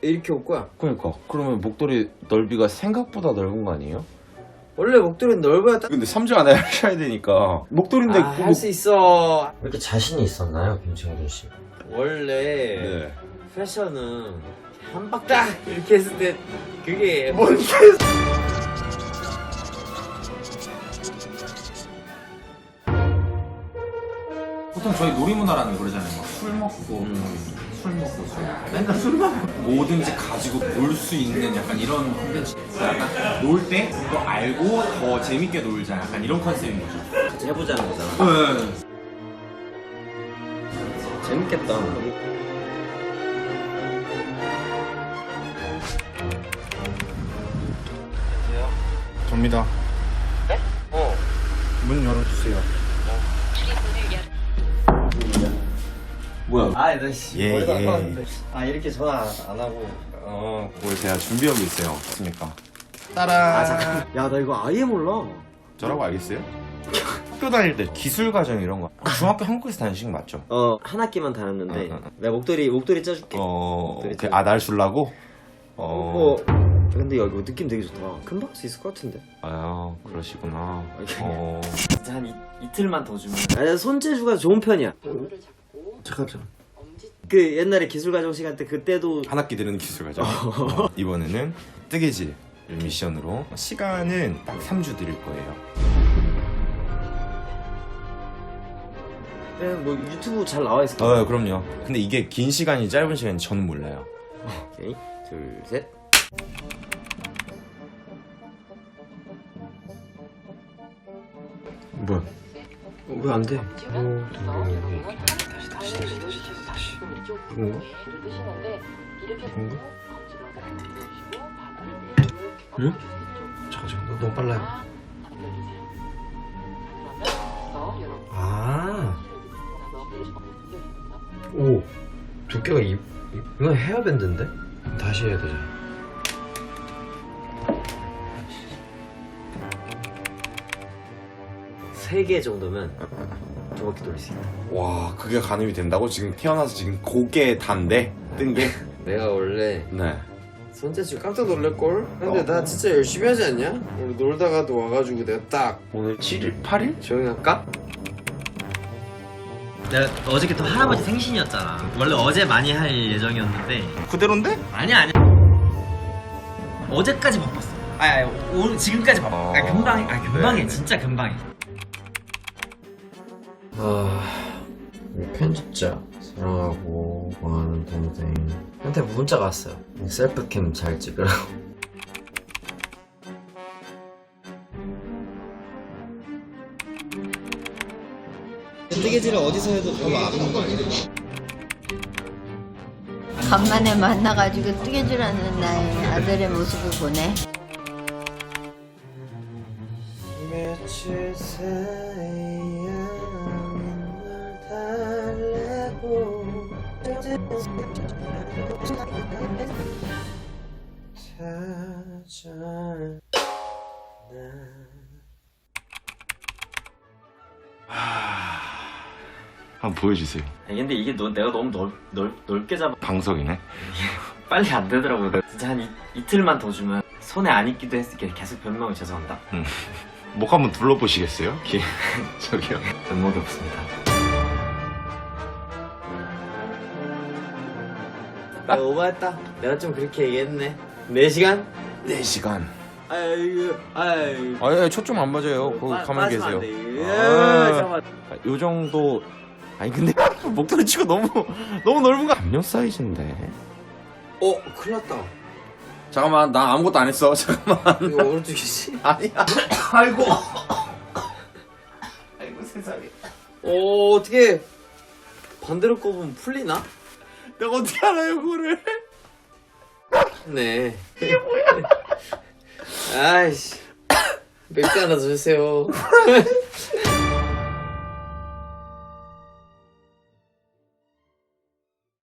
이렇게 올 거야. 그러니까 그러면 목도리 넓이가 생각보다 넓은 거 아니에요? 원래 목도리는 넓어야 딱. 근데 3주 안에 하셔야 되니까 목도리인데 아, 그할수 있어. 왜 이렇게 자신이 있었나요, 김창준 씨? 원래 네. 패션은 한 바퀴 딱 이렇게 했을 때 그게 뭔 보통 저희 놀이문화라는 거 그러잖아요. 막 술 먹고 술 먹고 술 맨날 술만 먹고 뭐든지 가지고 놀 수 있는 약간 이런 컨텐츠. 약간 놀때더 알고 더 재밌게 놀자. 약간 이런 컨셉인 거죠. 같이 해보자는 거잖아. 네. 재밌겠다. 접니다. 네? 어. 문 열어주세요. 뭐야? 아, 나 씨. 예, 머리도 예. 아팠는데. 아, 이렇게 전화 안 하고. 어, 뭘 제가 준비하고 있어요. 맞습니까? 아, 따라. 잠깐. 야, 나 이거 아예 몰라. 저라고 알겠어요? 학교 다닐 때 기술 과정 이런 거. 중학교 한국에서 다니신 거 맞죠? 어, 한 학기만 다녔는데. 어, 어, 어. 내가 목도리, 목도리 짜줄게. 어, 그 아날 술라고? 어, 어. 근데 야, 이거 느낌 되게 좋다. 금방 할 수 있을 것 같은데. 아, 그러시구나. 어, 진짜 한 이, 이틀만 더 주면. 아, 손재주가 좋은 편이야. 잠깐, 잠깐. 그 옛날에 기술 과정 시간 때 그때도 한 학기 되는 기술 과정. 어, 이번에는 뜨개질 미션으로 시간은 딱 3주 드릴 거예요. 그냥 뭐 유튜브 잘 나와 있을 거야. 어, 그럼요. 근데 이게 긴 시간이 짧은 시간이 저는 몰라요. 오케이, 둘, 셋. 뭐야? 왜 안 돼? 그런가? 응? 잠깐, 잠깐, 너 너무 빨라요. 아. 오, 두께가 이, 이- 이건 헤어밴드인데? 다시 해야 되잖아. 세 개 정도면 두 바퀴 돌릴 수 있다. 와, 그게 가늠이 된다고? 지금 태어나서 지금 고개 단데? 뜬 게? 내가 원래 네. 손재주 깜짝 놀랄걸? 근데 어. 나 진짜 열심히 하지 않냐? 우리 놀다가도 와가지고 내가 딱 오늘 7일? 8일? 조용히 할까? 내가 어저께 또 할아버지 생신이었잖아. 원래 어제 많이 할 예정이었는데 그대로인데? 아니야 아니야. 어제까지 바빴어. 아니, 아니 오늘 지금까지 바빠. 어. 아 금방 해. 아 금방 해. 네네. 진짜 금방 해. 아... 우리 편집자 사랑하고 좋아하는 동생 한테 문자가 왔어요 셀프캠 잘 찍으라고 뜨개질을 어디서 해도 별로 안 하는 거 아니야? 간만에 만나가지고 뜨개질하는 나의 아들의 모습을 보네. 며칠 사이 한번 보여주세요. 근데 이게 너, 내가 너무 넓, 넓, 넓게 잡아 방석이네. 빨리 안 되더라고요. 진짜 한 이, 이틀만 더 주면 손에 안 익기도 했을게 계속 변명을 죄송합니다. 목 한번 둘러보시겠어요? 기... 저기요. 면목이 없습니다. 내가 오버했다 내가 좀 그렇게 얘기했네 4시간? 4시간. 아유 아유 아, 초점 안 맞아요. 거기 가만히 계세요. 아, 아. 잠깐만 아, 요 정도. 아니, 근데 목도리 치고 너무, 너무 넓은 거. 남녀 사이즈인데. 어 큰일 났다 잠깐만, 나 아무것도 안 했어. 잠깐만. 이거 오른쪽이지? 아니야. 아이고. 아이고, 세상에. 어 어떻게 반대로 꼽으면 풀리나? 내가 어떻게 알아요, 그거를? 네. 이게 뭐야? 아이씨. 맥주 하나 더 주세요